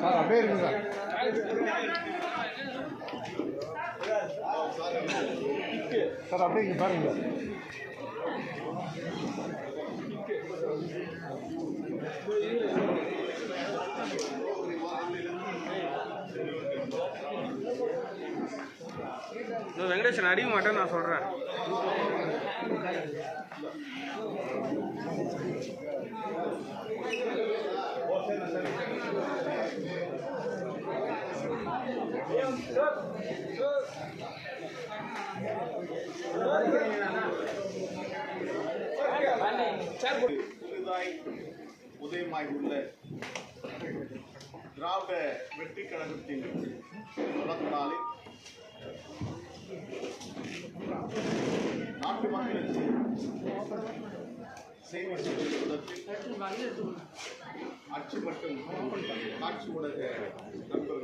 Sir அப்படியே இருக்கு sir sir அப்படியே இங்க பாருங்க. இந்த வெங்கடேசன் அடிக்க மாட்டேன் நான் சொல்கிறேன் உதயமாய் உள்ள திராவிட வெற்றி கழகத்தின் தொடக்க நாளில் நாட்டு மக்களுக்கு செய்தி சொல்வதற்கு அச்சு மற்றும் காட்சி ஊடக நண்பர்கள்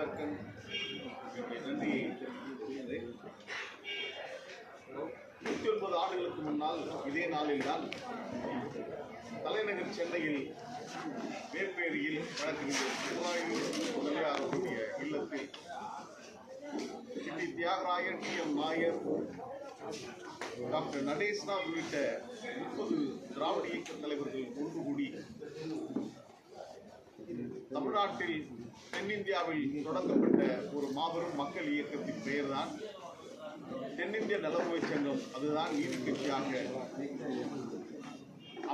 முதற்கண் என்னுடைய நன்றியை நூற்றி ஒன்பது ஆண்டுகளுக்கு முன்னால் இதே நாளில்தான் தலைநகர் சென்னையில் வேப்பேரியில் வழக்கறிஞர் சிவராயி முதலியார் அவருடைய இல்லத்தில் T Thyagarayan T M Nair doctor Nadeshnath உள்ளிட்ட முப்பது திராவிட இயக்க தலைவர்கள் ஒன்று கூடி தமிழ்நாட்டில் தென்னிந்தியாவில் தொடங்கப்பட்ட ஒரு மாபெரும் மக்கள் இயக்கத்தின் பெயர்தான் தென்னிந்திய நலமுறை சங்கம் அதுதான் நீதி கட்சியாக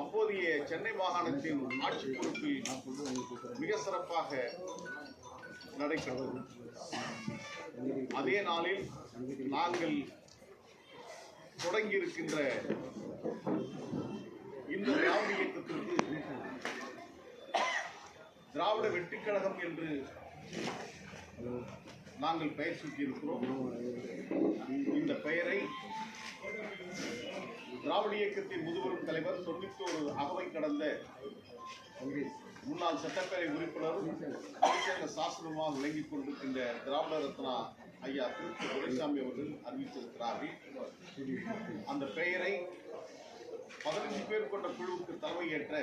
அப்போதைய சென்னை மாகாணத்தின் ஆட்சி பொறுப்பில் மிக சிறப்பாக நடைபெற்றது. அதே நாளில் நாங்கள் தொடங்கியிருக்கின்ற இந்த திராவிட இயக்கத்திற்கு திராவிட வெற்றிக் கழகம் என்று நாங்கள் பெயர் சூட்டியிருக்கிறோம். இந்த பெயரை திராவிட இயக்கத்தின் முதுபெரும் தலைவர் தொண்ணூத்தோரு அகவை கடந்த முன்னாள் சட்டப்பேரவை உறுப்பினரும் அமைச்சக சாசனமாக விளங்கிக் கொண்டிருக்கின்ற திராவிட ரத்னா ஐயா திருச்சி துரைசாமி அவர்கள் அறிவித்திருக்கிறார்கள். அந்த பெயரை பதினஞ்சு பேர் கொண்ட குழுவுக்கு தலைமையேற்ற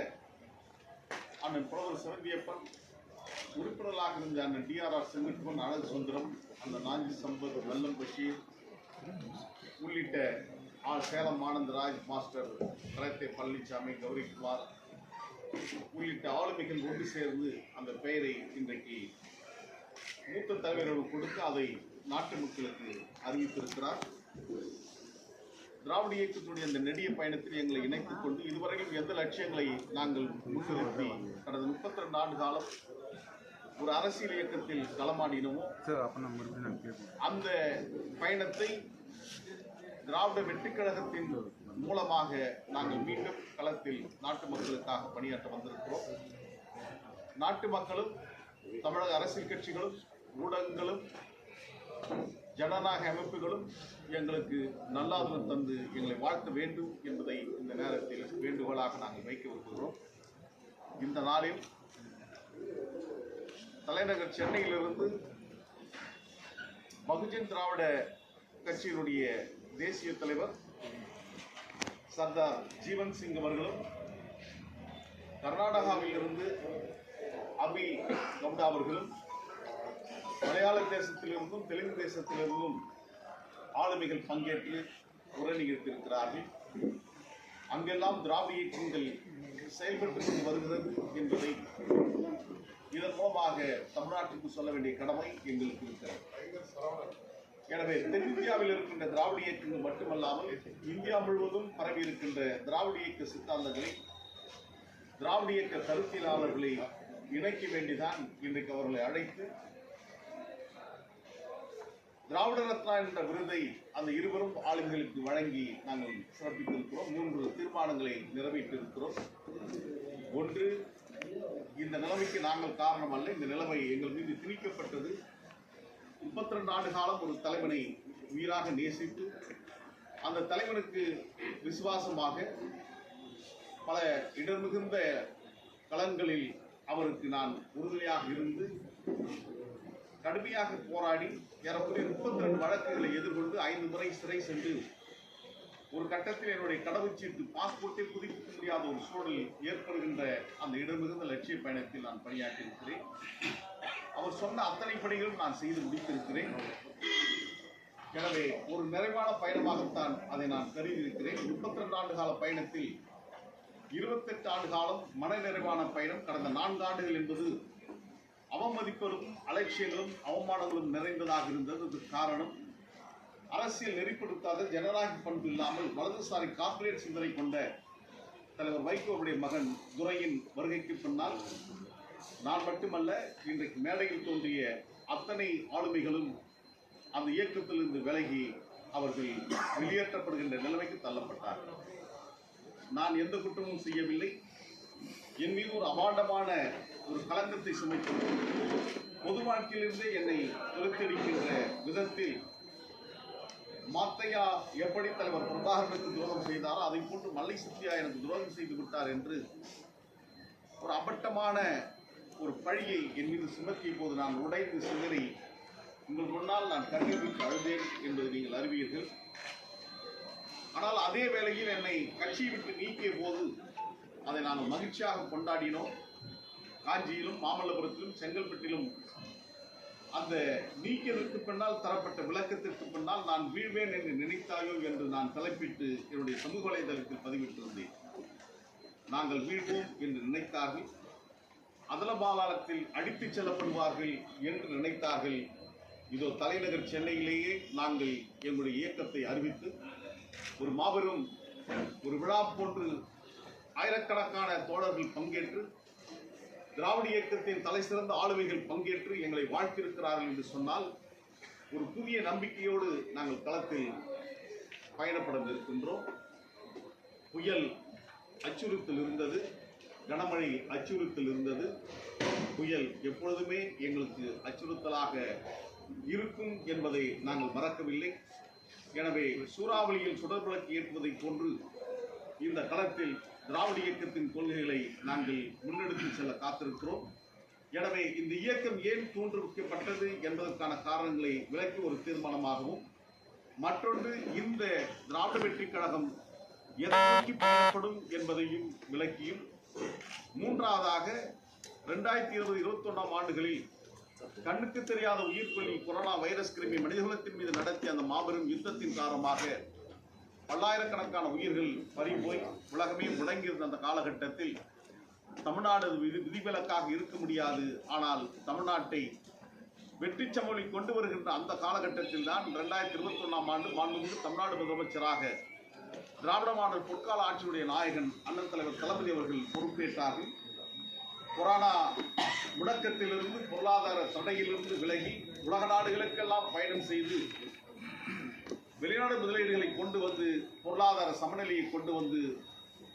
அண்ணன் புலவர் சிறந்தியப்பன் உறுப்பினர்களாக இருந்த அண்ணன் டிஆர்ஆர் செங்கட்பன் அழகு சுந்தரம் அந்த நாஞ்சி சம்பத் வெல்லம் பஷீர் உள்ளிட்ட ஆ சேலம் ஆனந்தராஜ் மாஸ்டர் கலத்தை பழனிசாமி கௌரிக்குமார் உள்ளிட்ட ஆளுமைகள் ஒன்று சேர்ந்து அந்த பெயரை இன்றைக்கு மூத்த தலைவர்கள் கொடுத்து அதை நாட்டு மக்களுக்கு அறிவித்திருக்கிறார். திராவிட இயக்கத்துடைய அந்த நெடிய பயணத்தில் எங்களை இணைத்துக் கொண்டு இதுவரையிலும் எந்த லட்சியங்களை நாங்கள் முன்னிறுத்தி கடந்த முப்பத்தி ரெண்டு ஆண்டு காலம் ஒரு அரசியல் இயக்கத்தில் களமாடினோமோ அந்த பயணத்தை திராவிட வெற்றிக் கழகத்தின் மூலமாக நாங்கள் மீண்டும் களத்தில் நாட்டு மக்களுக்காக பணியாற்ற வந்திருக்கிறோம். நாட்டு மக்களும் தமிழக அரசியல் கட்சிகளும் ஊடகங்களும் ஜனநாயக அமைப்புகளும் எங்களுக்கு நல்லாதவன் தந்து எங்களை வாழ்த்த வேண்டும் என்பதை இந்த நேரத்தில் வேண்டுகோளாக நாங்கள் வைக்க விரும்புகிறோம். இந்த நாளில் தலைநகர் சென்னையிலிருந்து பகுஜன் திராவிட கட்சியினுடைய தேசிய தலைவர் சர்தார் ஜீவன் சிங் அவர்களும் கர்நாடகாவில் இருந்து அபி கவுடா அவர்களும் மலையாள தேசத்திலிருந்தும் தெலுங்கு தேசத்திலிருந்தும் ஆளுமைகள் பங்கேற்று உரை நிகழ்த்தியிருக்கிறார்கள் அங்கெல்லாம் திராவிட இயக்கங்கள் செயல்பட்டுக் கொண்டு வருகிறது என்பதை இதன் மூலமாக தமிழ்நாட்டுக்கு சொல்ல வேண்டிய கடமை எங்களுக்கு இருக்கிறது. எனவே தென்னிந்தியாவில் இருக்கின்ற திராவிட இயக்கங்கள் மட்டுமல்லாமல் இந்தியா முழுவதும் பரவி இருக்கின்ற திராவிட இயக்க சித்தாந்தங்களை திராவிட இயக்க கருத்தியலாளர்களை இணைக்க வேண்டிதான் இன்றைக்கு அவர்களை அழைத்து திராவிட ரத்னா என்ற விருதை அந்த இருவரும் ஆளுமைகளுக்கு வழங்கி நாங்கள் சிறப்பித்திருக்கிறோம் மூன்று தீர்மானங்களை நிறைவேற்றிருக்கிறோம் ஒன்று இந்த நிலைமைக்கு நாங்கள் காரணம் அல்ல இந்த நிலைமை எங்கள் மீது திணிக்கப்பட்டது. முப்பத்தி ரெண்டு ஆண்டு காலம் ஒரு தலைவனை உயிராக நேசித்து அந்த தலைவனுக்கு விசுவாசமாக பல இடர் மிகுந்த களங்களில் அவருக்கு நான் உறுதுணையாக இருந்து கடுமையாக போராடி ஏறக்குறைய முப்பத்தி ரெண்டு வழக்குகளை எதிர்கொண்டு ஐந்து முறை சிறை சென்று ஒரு கட்டத்தில் என்னுடைய கடவுச்சீட்டு பாஸ்போர்ட்டை புதுப்பிக்க முடியாத ஒரு சூழல் ஏற்படுகின்ற அந்த இடமிருந்த லட்சிய பயணத்தில் நான் பணியாற்றியிருக்கிறேன். அவர் சொன்ன அத்தனை பணிகளும் நான் செய்து முடித்திருக்கிறேன். எனவே ஒரு நிறைவான பயணமாகத்தான் அதை நான் கருதியிருக்கிறேன். முப்பத்தி ரெண்டு ஆண்டு கால பயணத்தில் இருபத்தெட்டு ஆண்டு காலம் மன நிறைவான பயணம். கடந்த நான்கு ஆண்டுகள் என்பது அவமதிப்புகளும் அலட்சியங்களும் அவமானங்களும் நிறைந்ததாக இருந்தது. காரணம் அரசியல் நெறிப்படுத்தாத ஜனநாயக பண்பு இல்லாமல் வலதுசாரி கார்ப்பரேட் சிந்தனை கொண்ட தலைவர் வைகோவுடைய மகன் துரையின் வருகைக்கு பின்னால் நான் மட்டுமல்ல இன்றைக்கு மேடையில் தோன்றிய அத்தனை ஆளுமைகளும் அந்த இயக்கத்திலிருந்து விலகி அவர்கள் வெளியேற்றப்படுகின்ற நிலைமைக்கு தள்ளப்பட்டார்கள். நான் எந்த குற்றமும் செய்யவில்லை. என் மீது ஒரு அபாண்டமான ஒரு கலக்கத்தை சுமைத்து பொது வாழ்க்கையிலிருந்தே என்னை தொலைத்தடிக்கின்ற விதத்தில் மாத்தையா எப்படி தலைவர் பிரபாகரனுக்கு துரோகம் செய்தாரோ அதை போன்று மல்லை சத்யா எனக்கு துரோகம் செய்து விட்டார் என்று ஒரு அபட்டமான ஒரு பழியை என் மீது சுமத்திய போது நான் உடைந்து சிதறி உங்கள் முன்னால் நான் கண்ணீர் விட்டு அழுதேன் என்பதை நீங்கள் அறிவீர்கள். ஆனால் அதே வேளையில் என்னை கட்சியை விட்டு நீக்கிய போது அதை நாங்கள் மகிழ்ச்சியாக கொண்டாடினோம். காஞ்சியிலும் மாமல்லபுரத்திலும் செங்கல்பட்டிலும் அந்த நீக்கியதற்கு பின்னால் தரப்பட்ட விளக்கத்திற்கு பின்னால் நான் வீழ்வேன் என்று நினைத்தாயோ என்று நான் தலைப்பிட்டு என்னுடைய சமூக வலைதளத்தில் பதிவிட்டிருந்தேன். நாங்கள் வீழ்வோம் என்று நினைத்தார்கள். அதலபாலாளத்தில் அடித்துச் செல்லப்படுவார்கள் என்று நினைத்தார்கள். இதோ தலைநகர் சென்னையிலேயே நாங்கள் எங்களுடைய இயக்கத்தை அறிவித்து ஒரு மாபெரும் ஒரு விழா போன்று ஆயிரக்கணக்கான தோழர்கள் பங்கேற்று திராவிட இயக்கத்தின் தலை சிறந்த ஆளுமைகள் பங்கேற்று எங்களை வாழ்த்திருக்கிறார்கள் என்று சொன்னால் ஒரு புதிய நம்பிக்கையோடு நாங்கள் களத்தில் பயணப்பட இருக்கின்றோம் புயல் அச்சுறுத்தல் இருந்தது கனமழை அச்சுறுத்தல் இருந்தது. புயல் எப்பொழுதுமே எங்களுக்கு அச்சுறுத்தலாக இருக்கும் என்பதை நாங்கள் மறக்கவில்லை. எனவே சூறாவளியில் சுடர்விளக்கு ஏற்பதை போன்று இந்த களத்தில் திராவிட இயக்கத்தின் கொள்கைகளை நாங்கள் முன்னெடுத்து செல்ல காத்திருக்கிறோம். எனவே இந்த இயக்கம் ஏன் தோன்றுவிக்கப்பட்டது என்பதற்கான காரணங்களை விளக்கி ஒரு தீர்மானமாகவும் மற்றொன்று இந்த திராவிட வெற்றிக் கழகம் எதற்கு பயணப்படும் என்பதையும் விளக்கியும் மூன்றாவதாக ரெண்டாயிரத்தி இருபது இருபத்தி ஒன்றாம் ஆண்டுகளில் கண்ணுக்கு தெரியாத உயிர்கொல்லி கொரோனா வைரஸ் கிருமி மனிதகுலத்தின் மீது நடத்திய அந்த மாபெரும் யுத்தத்தின் காரணமாக பல்லாயிரக்கணக்கான உயிர்கள் பறிபோய் உலகமே முடங்கியிருந்த அந்த காலகட்டத்தில் தமிழ்நாடு விதி விதிவிலக்காக இருக்க முடியாது. ஆனால் தமிழ்நாட்டை வெற்றி சமொழி கொண்டு வருகின்ற அந்த காலகட்டத்தில் தான் ரெண்டாயிரத்தி இருபத்தி ஒன்றாம் ஆண்டு மாண்புமிகு தமிழ்நாடு முதலமைச்சராக திராவிட மாடல் பொற்கால ஆட்சியுடைய நாயகன் அண்ணன் தலைவர் தளபதி அவர்கள் பொறுப்பேற்றார்கள் கொரோனா முடக்கத்திலிருந்து பொருளாதார தடையிலிருந்து விலகி உலக நாடுகளுக்கெல்லாம் பயணம் செய்து வெளிநாடு முதலீடுகளை கொண்டு வந்து பொருளாதார சமநிலையை கொண்டு வந்து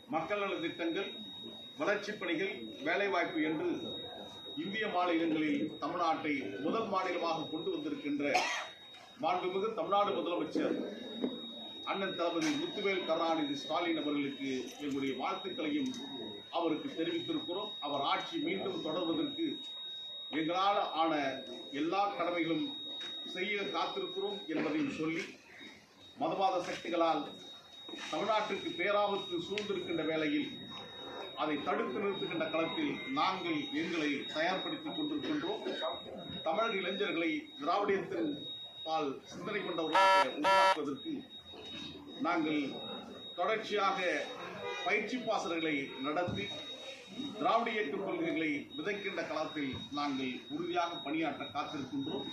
மக்கள் நல திட்டங்கள் வளர்ச்சிப் பணிகள் வேலைவாய்ப்பு என்று இந்திய மாநிலங்களில் தமிழ்நாட்டை முதல் மாநிலமாக கொண்டு வந்திருக்கின்ற மாண்புமிகு தமிழ்நாடு முதலமைச்சர் அண்ணன் தளபதி முத்துவேல் கருணாநிதி ஸ்டாலின் அவர்களுக்கு எங்களுடைய வாழ்த்துக்களையும் அவருக்கு தெரிவித்திருக்கிறோம். அவர் ஆட்சி மீண்டும் தொடர்வதற்கு எங்களால் ஆன எல்லா கடமைகளும் செய்ய காத்திருக்கிறோம் என்பதையும் சொல்லி மதவாத சக்திகளால் தமிழ்நாட்டிற்கு பேராபத்து சூழ்ந்திருக்கின்ற வேளையில் அதை தடுத்து நிறுத்துகின்ற களத்தில் நாங்கள் எங்களை தயார்படுத்திக் கொண்டிருக்கின்றோம். தமிழக இளைஞர்களை திராவிடத்தின் பால் சிந்தனை கொண்டவர்களாக உருவாக்குவதற்கு நாங்கள் தொடர்ச்சியாக பயிற்சி பாசர்களை நடத்தி திராவிட இயக்க கொள்கைகளை விதைக்கின்ற களத்தில் நாங்கள் உறுதியாக பணியாற்ற காத்திருக்கின்றோம்.